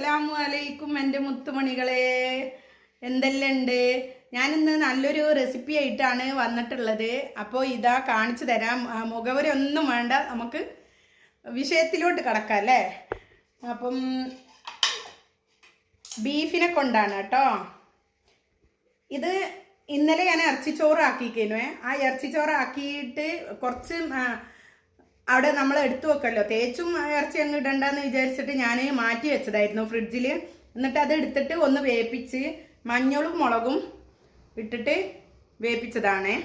അസ്സലാമു അലൈക്കും എന്റെ മുത്തുമണികളെ. എന്തെല്ലാം ഉണ്ട് ഞാനിന്ന് നല്ലൊരു റെസിപ്പി ആയിട്ടാണ് വന്നിട്ടുള്ളത്. അപ്പോൾ ഇതാ കാണിച്ചു തരാം. മുഖവരൊന്നും വേണ്ട. നമുക്ക് വിഷയത്തിലോട്ട് കിടക്കാം അല്ലേ? അപ്പം ബീഫിനെ കൊണ്ടാണ് കേട്ടോ. ഇത് ഇന്നലെ ഞാൻ ഇറച്ചിച്ചോറ് ആക്കിക്കേനുവേ ആ ഇറച്ചിച്ചോറ് ആക്കിയിട്ട് കുറച്ച് അവിടെ നമ്മൾ എടുത്തു വെക്കല്ലോ. തേച്ചും ഇറച്ചി അങ്ങ് ഇടണ്ടെന്ന് വിചാരിച്ചിട്ട് ഞാൻ മാറ്റി വെച്ചതായിരുന്നു ഫ്രിഡ്ജിൽ എന്നിട്ട് അത് എടുത്തിട്ട് ഒന്ന് വേപ്പിച്ച് മഞ്ഞളും മുളകും ഇട്ടിട്ട് വേപ്പിച്ചതാണേ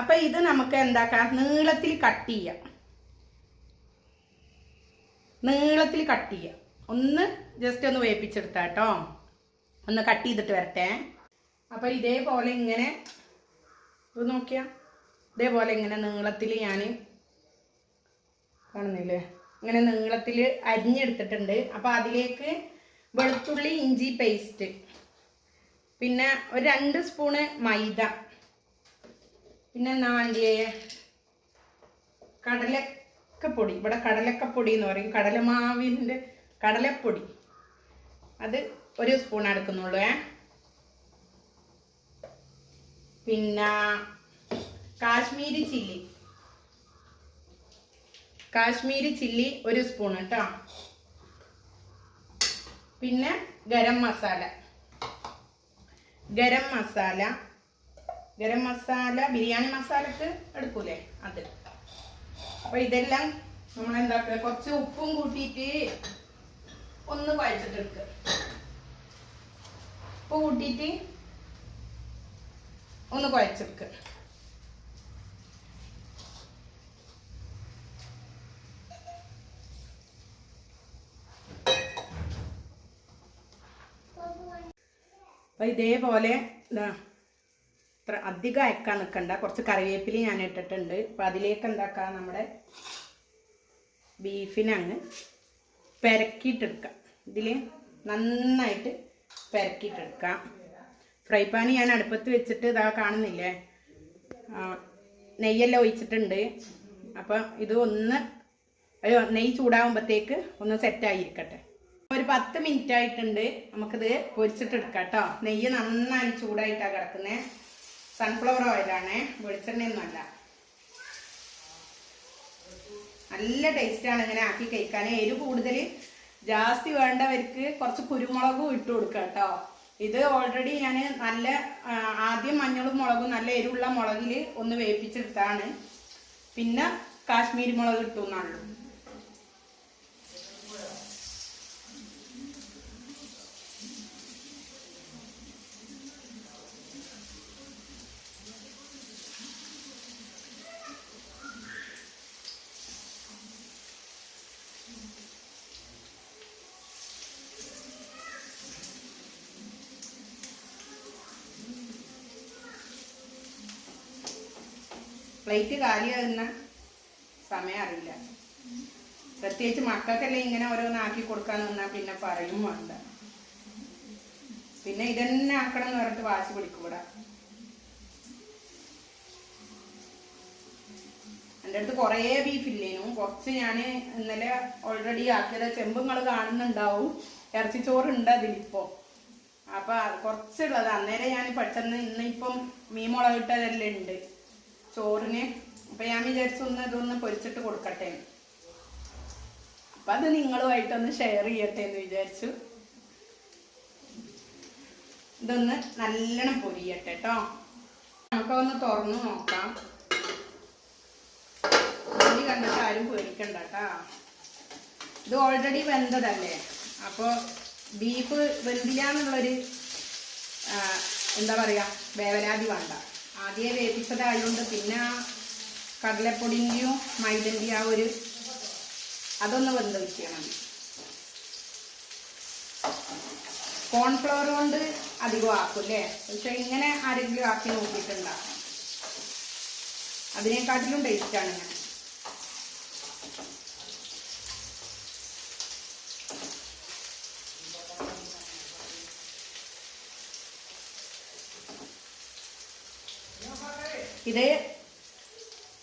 അപ്പം ഇത് നമുക്ക് എന്താക്കാം? നീളത്തിൽ കട്ട് ചെയ്യാം. നീളത്തിൽ കട്ട് ചെയ്യാം. ഒന്ന് ജസ്റ്റ് ഒന്ന് വേപ്പിച്ചെടുത്താ കേട്ടോ ഒന്ന് കട്ട് ചെയ്തിട്ട് വരട്ടെ. അപ്പോൾ ഇതേപോലെ ഇങ്ങനെ ഇത് നോക്കിയാ? ഇതേപോലെ ഇങ്ങനെ നീളത്തിൽ ഞാൻ കാണുന്നില്ലേ? ഇങ്ങനെ നീളത്തിൽ അരിഞ്ഞെടുത്തിട്ടുണ്ട്. അപ്പോൾ അതിലേക്ക് വെളുത്തുള്ളി ഇഞ്ചി പേസ്റ്റ് പിന്നെ ഒരു രണ്ട് സ്പൂണ് മൈദ. പിന്നെ എന്നാ വേണ്ടിയേ? കടലക്കപ്പൊടി ഇവിടെ കടലക്കപ്പൊടി എന്ന് പറയും. കടലമാവിന്റെ കടലപ്പൊടി. അത് ഒരു സ്പൂൺ എടുക്കുന്നുള്ളൂ ഏ? പിന്നെ കാശ്മീരി ചില്ലി. കാശ്മീരി ചില്ലി ഒരു സ്പൂൺ കേട്ടോ. പിന്നെ ഗരം മസാല. ഗരം മസാല. ഗരം മസാല ബിരിയാണി മസാലക്ക് എടുക്കൂലേ? അത്. അപ്പൊ ഇതെല്ലാം നമ്മൾ എന്താക്ക കുറച്ച് ഉപ്പും കൂട്ടിയിട്ട് ഒന്ന് കുഴച്ചിട്ടെടുക്കുക ഉപ്പ് കൂട്ടിയിട്ട് ഒന്ന് കുഴച്ചെടുക്കുക. അപ്പൊ ഇതേപോലെ ഇതാ ഇത്ര അധികം അയക്കാൻ നിൽക്കണ്ട കുറച്ച് കറിവേപ്പില ഞാൻ ഇട്ടിട്ടുണ്ട്. അപ്പോൾ അതിലേക്ക് എന്താക്കാം? നമ്മുടെ ബീഫിനെ അങ്ങ് പെരക്കിയിട്ടെടുക്കാം. ഇതിൽ നന്നായിട്ട് പെരക്കിയിട്ടെടുക്കാം. ഫ്രൈ പാൻ ഞാൻ അടുപ്പത്ത് വെച്ചിട്ട് ഇതാ കാണുന്നില്ലേ? നെയ്യെല്ലാം ഒഴിച്ചിട്ടുണ്ട്. അപ്പം ഇത് ഒന്ന് അയ്യോ നെയ്യ് ചൂടാകുമ്പോഴത്തേക്ക് ഒന്ന് സെറ്റായിരിക്കട്ടെ ഒരു പത്ത് മിനിറ്റ് ആയിട്ടുണ്ട്. നമുക്കിത് പൊരിച്ചിട്ടെടുക്കാം കേട്ടോ നെയ്യ് നന്നായി ചൂടായിട്ടാണ് കിടക്കുന്നത് സൺഫ്ലവർ ഓയിലാണേ വെളിച്ചെണ്ണയൊന്നുമല്ല. നല്ല ടേസ്റ്റാണ് ഇങ്ങനെ ആക്കി കഴിക്കാൻ എരിവ് കൂടുതൽ ജാസ്തി വേണ്ടവർക്ക് കുറച്ച് കുരുമുളകും ഇട്ട് കൊടുക്കുക കേട്ടോ. ഇത് ഓൾറെഡി ഞാൻ നല്ല ആദ്യം മഞ്ഞളും മുളകും നല്ല എരിവുള്ള മുളകിൽ ഒന്ന് വേപ്പിച്ചെടുത്താണ് പിന്നെ കാശ്മീരി മുളക് ഇട്ടു പ്ലേറ്റ് കാലിയാകുന്ന സമയം അറിയില്ല. പ്രത്യേകിച്ച് മക്കൾക്കെല്ലാം ഇങ്ങനെ ഓരോന്നാക്കി കൊടുക്കാൻ നിന്നാൽ പിന്നെ പറയും വേണ്ട. പിന്നെ ഇതന്നെ ആക്കണം എന്ന് പറഞ്ഞിട്ട് വാശി പിടിക്കും ഇവിടെ. എന്റെ അടുത്ത് കുറേ ബീഫില്ലേനു കുറച്ച് ഞാൻ ഇന്നലെ ഓൾറെഡി ആക്കിയത്. ചെമ്പുങ്ങൾ കാണുന്നുണ്ടാവും. ഇറച്ചിച്ചോറുണ്ട് അതിലിപ്പോൾ അപ്പം കുറച്ചുള്ളത്. അന്നേരം ഞാൻ പെട്ടെന്ന് ഇന്നിപ്പം മീൻ മുളകിട്ടതെല്ലാം ഉണ്ട്. ചോറിന്. അപ്പൊ ഞാൻ വിചാരിച്ചു ഒന്ന് ഇതൊന്ന് പൊരിച്ചിട്ട് കൊടുക്കട്ടെ. അപ്പം അത് നിങ്ങളുമായിട്ടൊന്ന് ഷെയർ ചെയ്യട്ടെ എന്ന് വിചാരിച്ചു. ഇതൊന്ന് നല്ലോണം പൊരിയട്ടെ കേട്ടോ നമുക്കൊന്ന് തുറന്നു നോക്കാം. പൊരി കണ്ടിട്ട് ആരും പൊരിക്കണ്ട കേട്ടോ ഇത് ഓൾറെഡി വെന്തതല്ലേ? അപ്പോൾ ബീഫ് വെന്തില്ല എന്നുള്ളൊരു എന്താ പറയുക വേവലാതി വേണ്ട. ആദ്യമേ വേവിച്ചതായതുകൊണ്ട് പിന്നെ കടലപ്പൊടിന്റെയും മൈദന്റെയും ആ ഒരു അതൊന്ന് വെന്ത് വയ്ക്കണം കോൺഫ്ലവർ കൊണ്ട് അധികം ആക്കും അല്ലേ പക്ഷെ ഇങ്ങനെ ആരെങ്കിലും ആക്കി നോക്കിയിട്ടുണ്ടാക്കാം അതിനെക്കാട്ടിലും ടേസ്റ്റാണ് ഞാൻ. ഇത്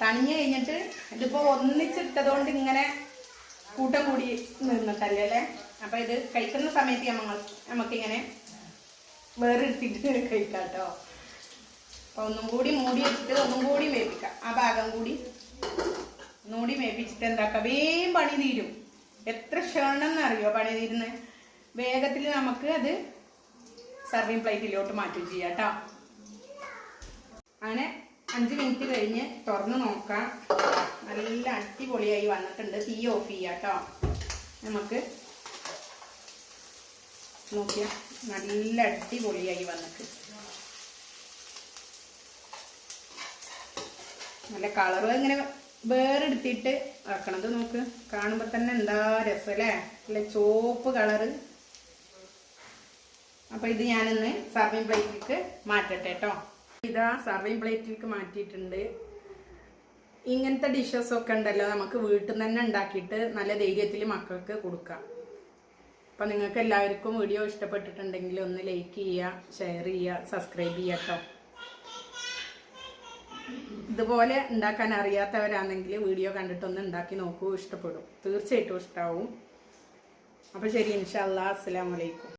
തണിഞ്ഞു കഴിഞ്ഞിട്ട് ഇതിപ്പോ ഒന്നിച്ചിട്ടതുകൊണ്ട് ഇങ്ങനെ കൂട്ടം കൂടി നിന്നിട്ടല്ലേ അല്ലേ? അപ്പൊ ഇത് കഴിക്കുന്ന സമയത്ത് നമ്മൾ നമുക്കിങ്ങനെ വേറെടുത്തിട്ട് കഴിക്കാം കേട്ടോ അപ്പൊ ഒന്നും കൂടി മൂടി വെച്ചിട്ട് ഒന്നും കൂടി വേവിക്കാം. ആ ഭാഗം കൂടി ഒന്നുകൂടി വേവിച്ചിട്ട് എന്താക്കാം? വേഗം പണി തീരും. എത്ര ക്ഷണമെന്നറിയോ പണി തീരുന്നത് വേഗത്തിൽ നമുക്ക് അത് സർവിങ് പ്ലേറ്റിലോട്ട് മാറ്റും ചെയ്യാം കേട്ടോ. അങ്ങനെ അഞ്ച് മിനിറ്റ് കഴിഞ്ഞ് തുറന്ന് നോക്കാം. നല്ല അടിപൊളിയായി വന്നിട്ടുണ്ട്. തീ ഓഫ് ചെയ്യാം കേട്ടോ നമുക്ക് നോക്കിയ നല്ല അടിപൊളിയായി വന്നിട്ട്. നല്ല കളറ് ഇങ്ങനെ വേറെടുത്തിട്ട് ആക്കണത് നോക്ക്. കാണുമ്പോൾ തന്നെ എന്താ രസം അല്ലേ? നല്ല ചോപ്പ് കളറ് അപ്പൊ ഇത് ഞാനിന്ന് സർവിങ് പ്ലേറ്റിലേക്ക് മാറ്റട്ടെ കേട്ടോ ഇതാ സർവിങ് പ്ലേറ്റിലേക്ക് മാറ്റിയിട്ടുണ്ട്. ഇങ്ങനത്തെ ഡിഷസ് ഒക്കെ ഉണ്ടല്ലോ നമുക്ക് വീട്ടിൽ നിന്ന് തന്നെ ഉണ്ടാക്കിയിട്ട് നല്ല ധൈര്യത്തിൽ മക്കൾക്ക് കൊടുക്കാം. അപ്പം നിങ്ങൾക്ക് എല്ലാവർക്കും വീഡിയോ ഇഷ്ടപ്പെട്ടിട്ടുണ്ടെങ്കിൽ ഒന്ന് ലൈക്ക് ചെയ്യുക ഷെയർ ചെയ്യുക സബ്സ്ക്രൈബ് ചെയ്യുക കേട്ടോ ഇതുപോലെ ഉണ്ടാക്കാൻ അറിയാത്തവരാണെങ്കിൽ വീഡിയോ കണ്ടിട്ടൊന്ന് ഉണ്ടാക്കി നോക്കൂ ഇഷ്ടപ്പെടും. തീർച്ചയായിട്ടും ഇഷ്ടാവും. അപ്പോൾ ശരി ഇൻഷാ അല്ലാ അസ്സലാമു അലൈക്കും.